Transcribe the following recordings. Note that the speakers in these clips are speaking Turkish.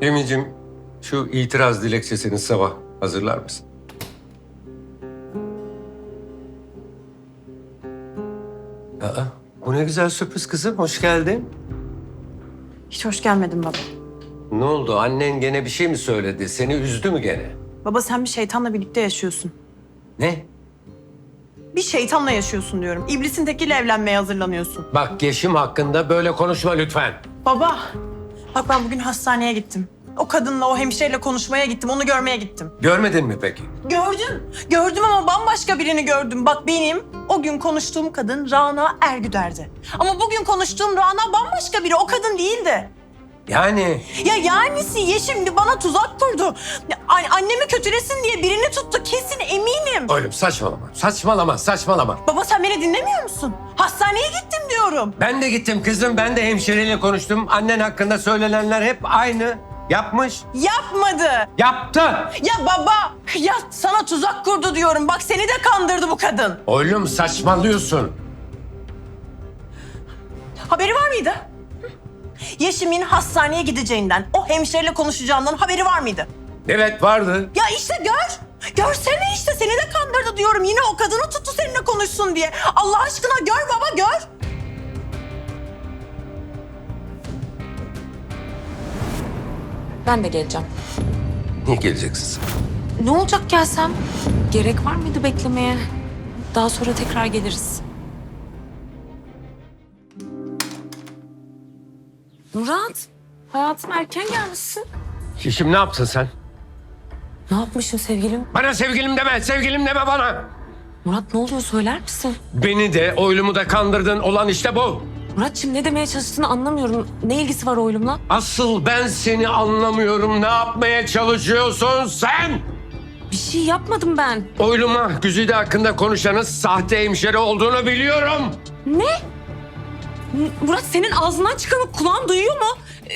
Emin'cim şu itiraz dilekçesini sabah hazırlar mısın? Aa, bu ne güzel sürpriz kızım. Hoş geldin. Hiç hoş gelmedin baba. Ne oldu? Annen gene bir şey mi söyledi? Seni üzdü mü gene? Baba sen bir şeytanla birlikte yaşıyorsun. Ne? Bir şeytanla yaşıyorsun diyorum. İblisin tekiyle evlenmeye hazırlanıyorsun. Bak Yeşim hakkında böyle konuşma lütfen. Baba, bak ben bugün hastaneye gittim. O kadınla, o hemşireyle konuşmaya gittim, onu görmeye gittim. Görmedin mi peki? Gördüm, gördüm ama bambaşka birini gördüm. Bak benim o gün konuştuğum kadın Rana Ergüder'di. Ama bugün konuştuğum Rana bambaşka biri, o kadın değildi. Yani Ya yanisi ye şimdi bana tuzak kurdu. An- annemi kötülesin diye birini tuttu, kesin eminim. oğlum saçmalama. Saçmalama, saçmalama. Baba sen beni dinlemiyor musun? Hastaneye gittim diyorum. Ben de gittim kızım. Ben de hemşireyle konuştum. Annen hakkında söylenenler hep aynı. Yapmış. Yapmadı. Yaptı. Ya baba, ya sana tuzak kurdu diyorum. Bak seni de kandırdı bu kadın. Oğlum saçmalıyorsun. Haberi var mıydı? Yeşim'in hastaneye gideceğinden, o hemşireyle konuşacağından haberi var mıydı? Evet vardı. Ya işte gör. Görsene işte seni de kandırdı diyorum. Yine o kadını tuttu seninle konuşsun diye. Allah aşkına gör baba gör. Ben de geleceğim. Niye geleceksin sen? Ne olacak gelsem? Gerek var mıydı beklemeye? Daha sonra tekrar geliriz. Murat, hayatım erken gelmişsin. Yeşim ne yaptın sen? Ne yapmışım sevgilim? Bana sevgilim deme, sevgilim deme bana. Murat ne oluyor söyler misin? Beni de oylumu da kandırdın olan işte bu. Muratçım ne demeye çalıştığını anlamıyorum. Ne ilgisi var oğlumla? Asıl ben seni anlamıyorum. Ne yapmaya çalışıyorsun sen? Bir şey yapmadım ben. Oyluma Güzide hakkında konuşanın sahte hemşire olduğunu biliyorum. Ne? Murat senin ağzından çıkanı kulağın duyuyor mu? Ee,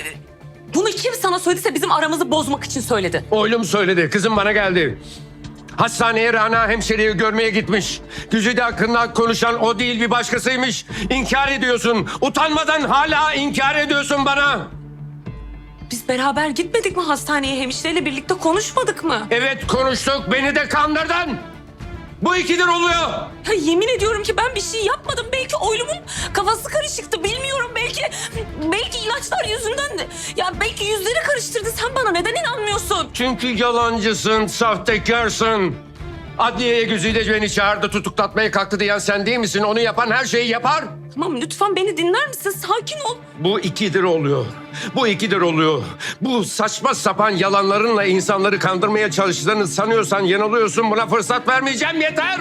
Bunu kim sana söylediyse bizim aramızı bozmak için söyledi. Oylum söyledi. Kızım bana geldi. Hastaneye Rana hemşireyi görmeye gitmiş. Güzide hakkında konuşan o değil bir başkasıymış. İnkar ediyorsun. Utanmadan hala inkar ediyorsun bana. Biz beraber gitmedik mi hastaneye hemşireyle birlikte konuşmadık mı? Evet konuştuk. Beni de kandırdın. Bu ikidir oluyor. Ya yemin ediyorum ki ben bir şey yapmadım. Belki oylumun kafası karışıktı bilmiyorum. Belki belki ilaçlar yüzünden de. Ya belki yüzleri karıştırdı. Sen bana neden inanmıyorsun? Çünkü yalancısın, sahtekarsın. Adliyeye Güzide beni çağırdı, tutuklatmaya kalktı diyen sen değil misin? Onu yapan her şeyi yapar. Tamam lütfen beni dinler misin? Sakin ol. Bu ikidir oluyor. Bu ikidir oluyor. Bu saçma sapan yalanlarınla insanları kandırmaya çalıştığını sanıyorsan yanılıyorsun. Buna fırsat vermeyeceğim yeter.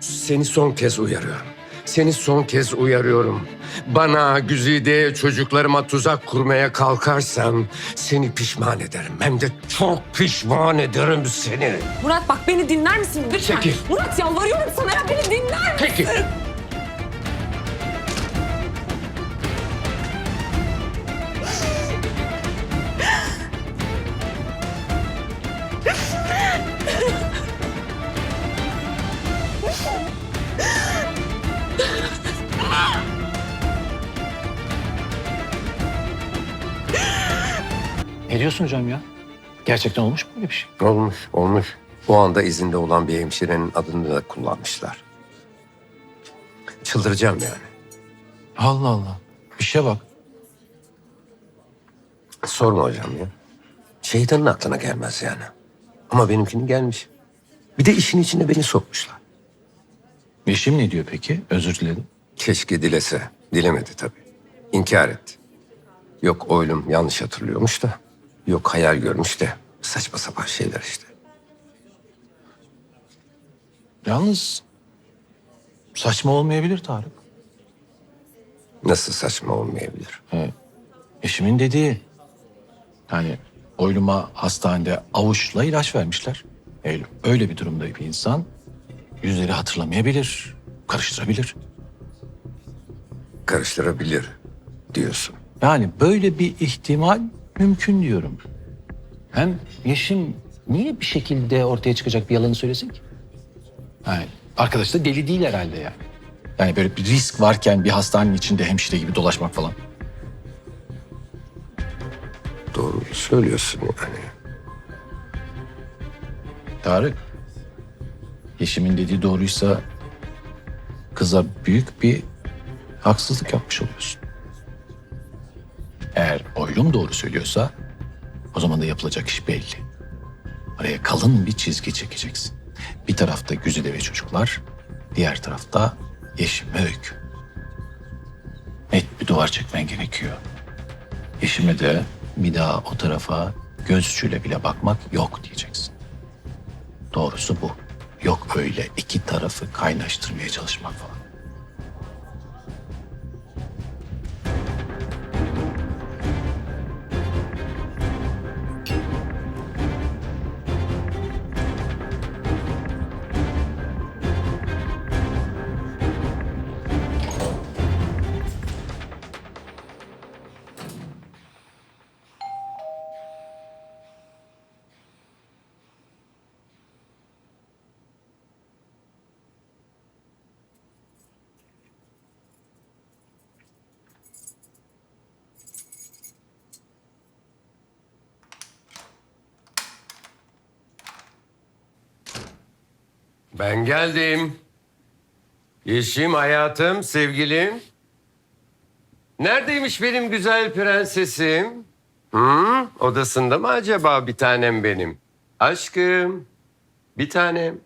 Seni son kez uyarıyorum. Seni son kez uyarıyorum. Bana, Güzide, çocuklarıma tuzak kurmaya kalkarsan seni pişman ederim. Hem de çok pişman ederim seni. Murat bak beni dinler misin? Lütfen. Çekil. Murat yalvarıyorum sana ya beni dinler misin? Peki. Ne diyorsun hocam ya? Gerçekten olmuş mu böyle bir şey? Olmuş, olmuş. O anda izinde olan bir hemşirenin adını da kullanmışlar. Çıldıracağım yani. Allah Allah. İşe bak. Sorma hocam ya. Şeytanın aklına gelmez yani. Ama benimkinin gelmiş. Bir de işin içine beni sokmuşlar. Yeşim ne diyor peki? Özür diledim. Keşke dilese. Dilemedi tabii. İnkar etti. Yok oylum yanlış hatırlıyormuş da. Yok hayal görmüş de. Saçma sapan şeyler işte. Yalnız saçma olmayabilir Tarık. Nasıl saçma olmayabilir? Yeşim'in dediği. Yani oyluma hastanede avuçla ilaç vermişler. Öyle, öyle bir durumda bir insan yüzleri hatırlamayabilir, karıştırabilir. Karıştırabilir diyorsun. Yani böyle bir ihtimal mümkün diyorum. Hem Yeşim niye bir şekilde ortaya çıkacak bir yalanı söylesin ki? Yani arkadaş da deli değil herhalde yani. Yani böyle bir risk varken bir hastanenin içinde hemşire gibi dolaşmak falan. doğru söylüyorsun yani. Tarık. Yeşim'in dediği doğruysa kıza büyük bir haksızlık yapmış oluyorsun. Eğer oylum doğru söylüyorsa o zaman da yapılacak iş belli. Araya kalın bir çizgi çekeceksin. Bir tarafta Güzide ve çocuklar, diğer tarafta Yeşim ve Öykü. Net bir duvar çekmen gerekiyor. Yeşim'e de bir daha o tarafa gözcüyle bile bakmak yok diyeceksin. Doğrusu bu. Yok öyle iki tarafı kaynaştırmaya çalışmak falan. Ben geldim. Yeşim hayatım, sevgilim. Neredeymiş benim güzel prensesim? Hı? Odasında mı acaba bir tanem benim? Aşkım, bir tanem.